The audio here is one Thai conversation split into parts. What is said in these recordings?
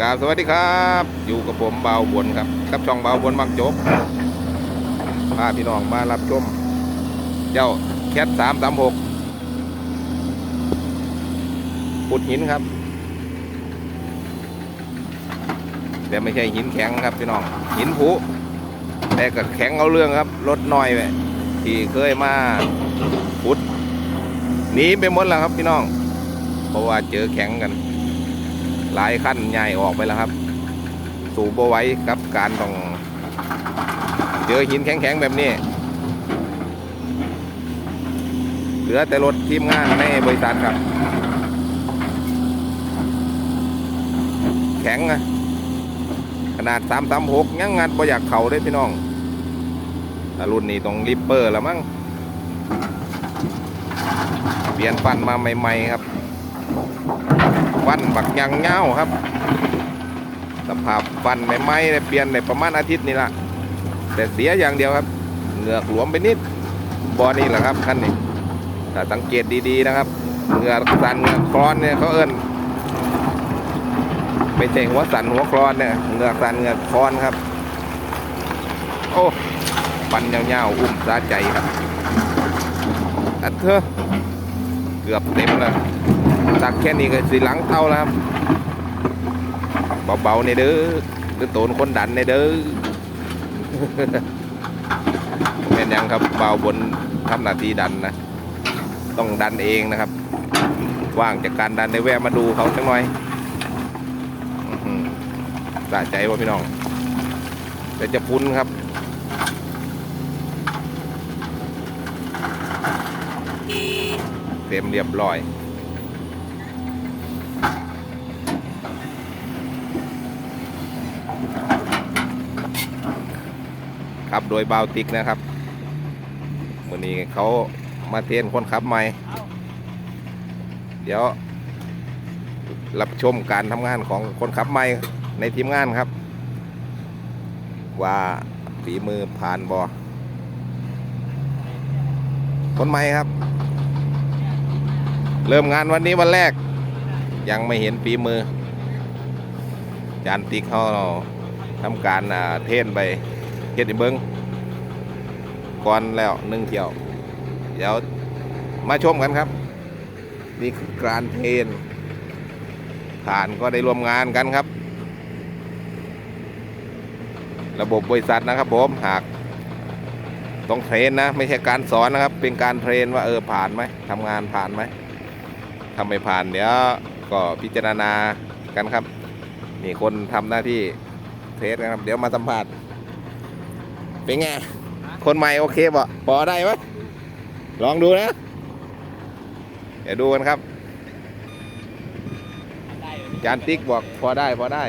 กราบสวัสดีครับ อยู่กับผมเบาบนครับกับช่องเบาบนบางจกพาพี่น้องมารับชม เจ้าแคทสามสามหกปุดหินครับ แต่ไม่ใช่หินแข็งครับพี่น้อง หินผุแต่ก็แข็งเอาเรื่องครับรถน้อยไปที่เคยมาปุดหนีไปหมดแล้วครับพี่น้อง เพราะว่าเจอแข็งกัน หลายขั้นใหญ่ออกไปแล้วครับ สู่บไว้กับการต้องเจอหินแข็งๆแบบนี้ เหลือแต่รถทีมงานในบริษัทครับ แข็งอะขนาด3 3 6ยังงานประหยัดเข่าได้พี่น้องแต่รุ่นนี้ต้องริปเปอร์แล้วมั้งเปลี่ยนฟันมาใหม่ ๆ ครับ ฟันบักยังเงาครับ สภาพฟันใหม่ๆเนี่ยเปลี่ยนในประมาณอาทิตย์นี่ละแต่เสียอย่างเดียวครับ เหงือกหลวมไปนิดบอนี่แหละครับขั้นนี้ถ้าสังเกตดีๆนะครับ เหงือกสันเหงือกคลอนเนี่ยเขาเอิ้นไม่ใช่หัวสันหัวคลอนเนี่ยเหงือกสันเหงือกคลอนครับ โอ้ฟันยาวๆอุ้มสาใจครับอันเถอะเกือบเต็มแล้ว ตักแค่นี้ก็สิหลังเท่าแล้วครับเบาๆในเด้อหรือโตนคนดันในเด้อแม่นยังครับเบาบนทำหน้าที่ดันนะ ต้องดันเองนะครับ ว่างจากการดันในแวะมาดูเขาสักหน่อยอื้อหือสะใจว่าพี่น้องแต่จะพุ้นครับเต็มเรียบร้อย ขับโดยบาวติกนะครับวันนี้เขามาเทรนคนขับใหม่ เดี๋ยว รับชมการทำงานของคนขับใหม่ในทีมงานครับ ว่าฝีมือผ่านบอคนใหม่ครับ เริ่มงานวันนี้วันแรก ยังไม่เห็นฝีมือ จานติ๊กเขาทำการเทนไป เฮ็ดให้เบิ้งก่อนแล้วหนึ่งเที่ยว เดี๋ยวมาชมกันครับ นี่คือการเทรนผ่านก็ได้ร่วมงานกันครับ ระบบบริษัทนะครับผมหากต้องเทรนนะ ไม่ใช่การสอนนะครับ เป็นการเทรนว่าเออผ่านไหมทำงานผ่านไหมทำไม่ผ่านเดี๋ยวก็พิจารณากันครับ นี่คนทำหน้าที่เทสนะครับ เดี๋ยวมาสัมภาษณ์ เป็นไง คนใหม่โอเคบ่พอได้ไหมลองดูนะ เดี๋ยวดูกันครับจานติ๊กบอกพอได้พอได้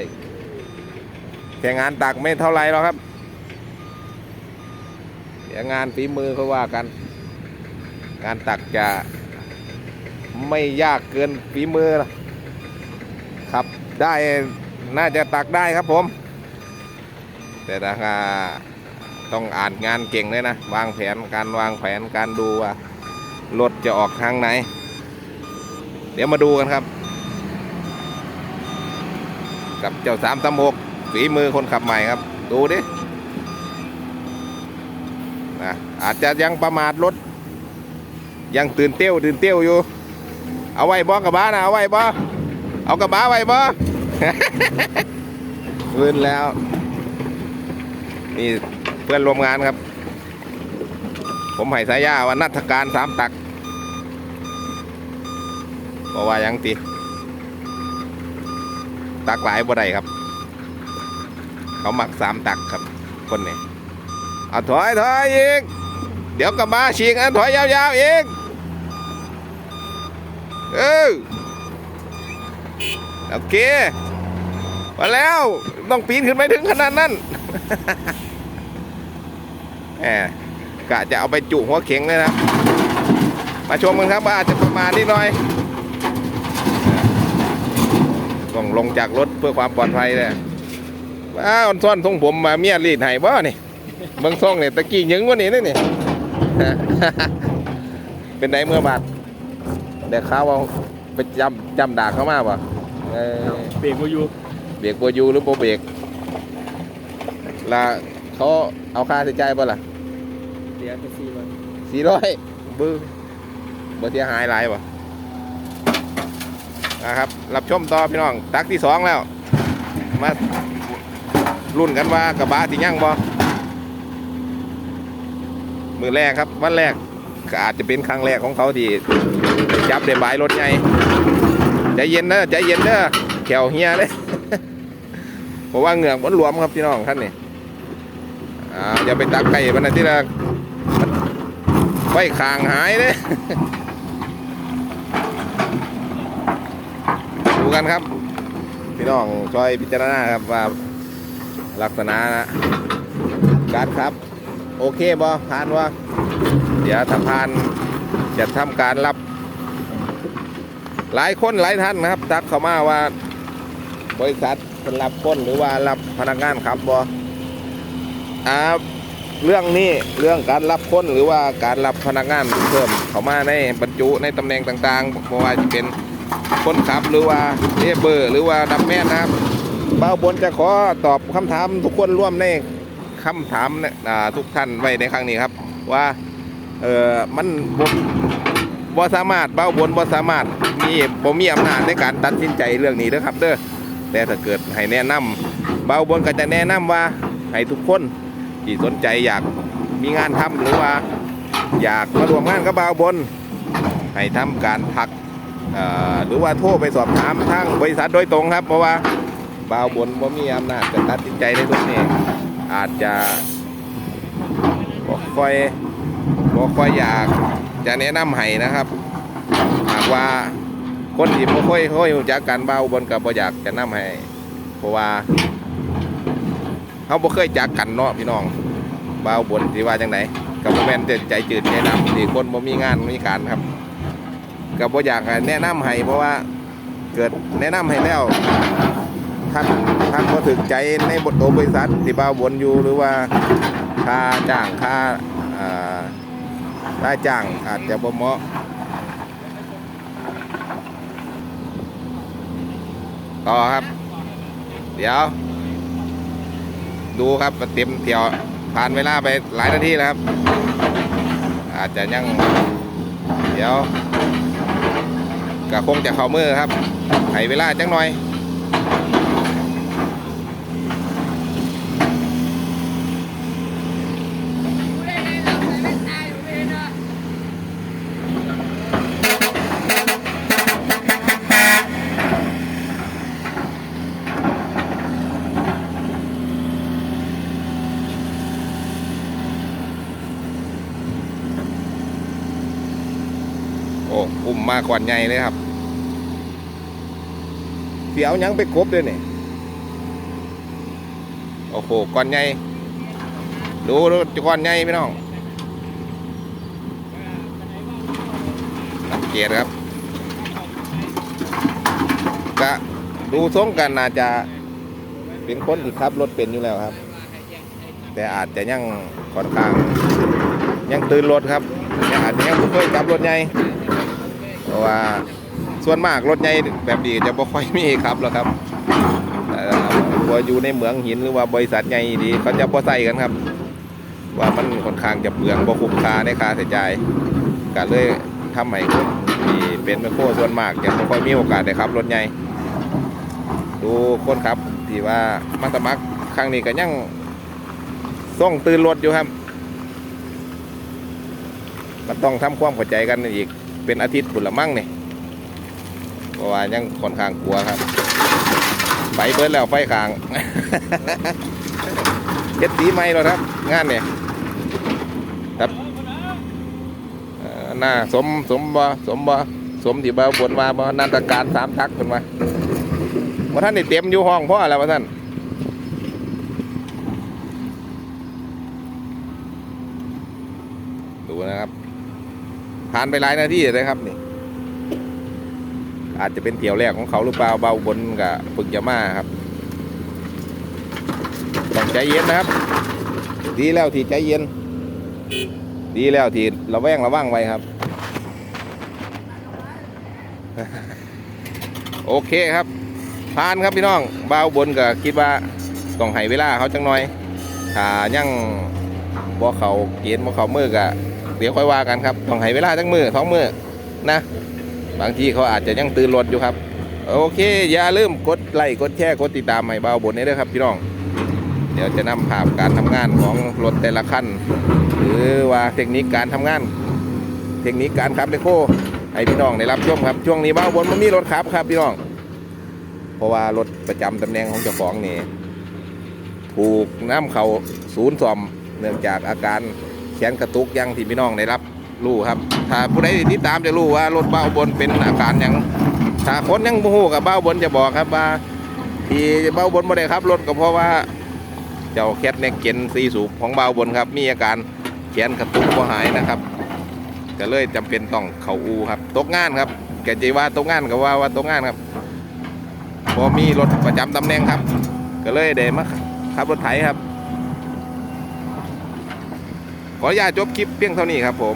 แค่งานตักไม่เท่าไรหรอกครับเดี๋ยวงานฝีมือเขาว่ากัน งานตักจะไม่ยากเกินฝีมือครับได้น่าจะตักได้ครับผม แต่ถ้า ต้องอ่านงานเก่งเลยนะ วางแผนการวางแผนการดูว่ารถจะออกทางไหน เดี๋ยวมาดูกันครับ กับเจ้าสามตำหกฝีมือคนขับใหม่ครับ ดูดินะอาจจะยังประมาทรถ ยังตื่นเตี้ยวตื่นเตี้ยวอยู่ เอาไว้บอกระบะนะเอาไว้บอเอากระบะไว้บอพื้นแล้วนี่ เพื่อนร่วมงานครับ ผมให้สายยาว่านัทการสามตักบอกว่ายังตีตักหลายบ่ได้ครับ เขาหมักสามตักครับ คนนี้เอาถอยถอยอีก เดี๋ยวกลับมาฉีกอันถอยยาวๆอีกเออโอเคมาแล้วต้องปีนขึ้นไปถึงขนาดนั้น แหมกะจะเอาไปจุหัวเข็งเลยนะ มาชมกันครับว่าอาจจะประมาณนิดหน่อยต้องลงจากรถเพื่อความปลอดภัยเลยว้าวซ่อนทรงผมมาเมียรีดให้บ่นี่เบิ่งซ่องเนี่ยตะกี้ยิงกว่านี้นี่นี่เป็นไดเมื่อบาดเดี๋ยวเขาเอาไปจำจำด่าเขามาบ่เออเบรกมาอยู่เบบรกบ่อยู่หรือบ่เบรกล่ะ เขาเอาค่าใช้จ่ายบ่ล่ะเสียไปสี่ร้อยสี่ร้อยบื้อบ่เสียหายหลายบ่นะครับ รับชมต่อพี่น้อง ตักที่สองแล้ว มารุ่นกันว่ากระบะที่ยั่งบ่มือแรกครับ วันแรกก็อาจจะเป็นครั้งแรกของเขาที่จับได้บายรถใหญ่ใจเย็นเด้อใจเย็นเด้อแขวเฮียเลยเพราะว่าเหงือกมันหลวมครับพี่น้องท่านนี่ อ่าอย่าไปตักไก่มันนะที่ละไฟคางหายเลยดูกันครับ พี่น้องช่วยพิจารณาครับว่าลักษณะนะการครับ โอเคบอผ่านว่าเดี๋ยวถ้าผ่านจะทำการรับ หลายคนหลายท่านนะครับ ทักเข้ามาว่าบริษัทเป็นรับคนหรือว่ารับพนักงานครับบ อ่าเรื่องนี้เรื่องการรับคนหรือว่าการรับพนักงานเพิ่มเข้ามาในบรรจุในตำแหน่งต่างๆไม่ว่าจะเป็นคนขับหรือว่าเลเบอร์ หรือว่าดับแม่นะครับเบ้าบนจะขอตอบคำถามทุกคนร่วมในคำถามนี่ยอ่าทุกท่านไว้ในครั้งนี้ครับ ว่าเออมันบ่บ่สามารถเบ้าบนบ่สามารถมีบ่มีอำนาจในการตัดสินใจเรื่องนี้เด้อครับเด้อแต่ถ้าเกิดให้แนะนำเบ้าบนก็จะแนะนำว่าให้ทุกคน ที่สนใจอยากมีงานทำหรือว่า อยากมาร่วมงานกับเบ้าบน ให้ทำการพักหรือว่าโทรไปสอบถามทางบริษัทโดยตรงครับ เพราะว่าบาวบนบ่มีอำนาจจะตัดสินใจในตรงนี้อาจจะบ่ค่อยบ่ค่อยอยากจะแนะนำให้นะครับหากว่าคนที่บ่ค่อยค่อยรู้จักการบาวบนกับบ่อยากจะนำให้ เพราะว่า เขาบ่เคยจักกันเนาะพี่น้องบ่าวบนที่ว่าจังไดกับแม่นแต่ใจจืดใจดำที่คนบ่มีงานมีการครับก็บ่อยากให้แนะนำให้เพราะว่าเกิดแนะนำให้แล้วท่านท่านบ่ถึกใจในบทโตบริษัทที่บ่าวบนอยู่หรือว่าค่าจ้างค่าอ่าค่าจ้างอาจจะบ่เหมาะต่อครับ เดี๋ยว ดูครับเต็มเที่ยวผ่านเวลาไปหลายนาทีแล้วครับ อาจจะยังเดี๋ยวก็คงจะเข้ามือครับให้เวลาจังหน่อย มมาก่อนใหญ่เลยครับเสียวยังไปกบด้วยนี่โอ้โหก่อนใหญ่ดูดูก่อนใหญ่พี่น้องสังเกตครับกะดูทรงกันน่าจะเป็นคนที่ขับรถเป็นอยู่แล้วครับ แต่อาจจะยังค่อนข้างยังตื่นรถครับอาจจะยังไม่เคยจับรถใหญ่ ราะว่าส่วนมากรถใหญ่แบบนี้จะบ่ค่อยมีครับหรอกครับเอ่อว่าอยู่ในเหมืองหินหรือว่าบริษัทใหญ่ดีเขาจะบ่ใส่กันครับ ว่ามันค่อนข้างจะเปลืองบ่คุ้มค่าในค่าใช้จ่ายก็เลยทำให้คนที่เป็นแมคโครส่วนมากจะบ่ค่อยมีโอกาสได้ขับรถใหญ่ดูคนขับที่ว่ามาสมัครครั้งนี้ก็ยังส่งตื่นรถอยู่ครับมันต้องทำความเข้าใจกันอีก เป็นอาทิตย์ผุนละมั่งนี่เพราะว่ายังค่อนข้างกลัวครับไปเบิดแล้วไฟขางเจ็ดสีไม้แล้วครับ งานเนี่ยครับเอ่อน่าสมสมบ่สมบ่สมที่บ่าวบนว่าบ่นาฏการสามทักเป็นมาว่าท่านนี่เต็มอยู่ห้องเพราะอะไรวะท่านดูนะครับ ผ่านไปหลายนาทีเลยครับนี่อาจจะเป็นเที่ยวแรกของเขาหรือเปล่าเบาบนกับฝึกจะมาครับต้องใจเย็นนะครับ ดีแล้วที่ใจเย็น ดีแล้วที่ระแวงระวังไว้ครับ โอเคครับผ่านครับพี่น้องเบาบนก็คิดว่าต้องให้เวลาเขาจังหน่อยถ้ายังบ่เขาเกณฑ์บ่เขามือก็ เดี๋ยวค่อยว่ากันครับต้องให้เวลาจังมือท้องมือนะ บางทีเขาอาจจะยังตื่นรถอยู่ครับ โอเค อย่าลืมกดไลค์กดแชร์กดติดตามให้เบาบนนี้ด้วยครับพี่น้อง เดี๋ยวจะนำภาพการทำงานของรถแต่ละคันหรือว่าเทคนิคการทำงาน เทคนิคการขับเลโคให้พี่น้องได้รับชมครับช่วงนี้เบาบนมันมีรถขับครับพี่น้อง เพราะว่ารถประจำตำแหน่งของเจ้าของนี่ถูกน้ำเขาศูนย์ซ่อมเนื่องจากอาการ แขนกระตุกยังที่พี่น้องได้รับรู้ครับ ถ้าผู้ใดติดตามจะรู้ว่ารถเบ้าบนเป็นอาการอย่างถ้าคนยังโมโหกับเบ้าบนจะบอกครับว่าที่เบ้าบนไม่ได้ครับรถก็เพราะว่าเจ้าแคทเน็กเกนซีสูบของเบ้าบนครับ มีอาการแขนกระตุกก็หายนะครับก็เลยจำเป็นต้องเข้าอูครับตกงานครับ แกจีว่าตกงานก็ว่าว่าตกงานครับพอมีรถประจำตำแหน่งครับ ก็เลยเดมาขับรถไถครับ ขออนุญาตจบคลิปเพียงเท่านี้ครับผม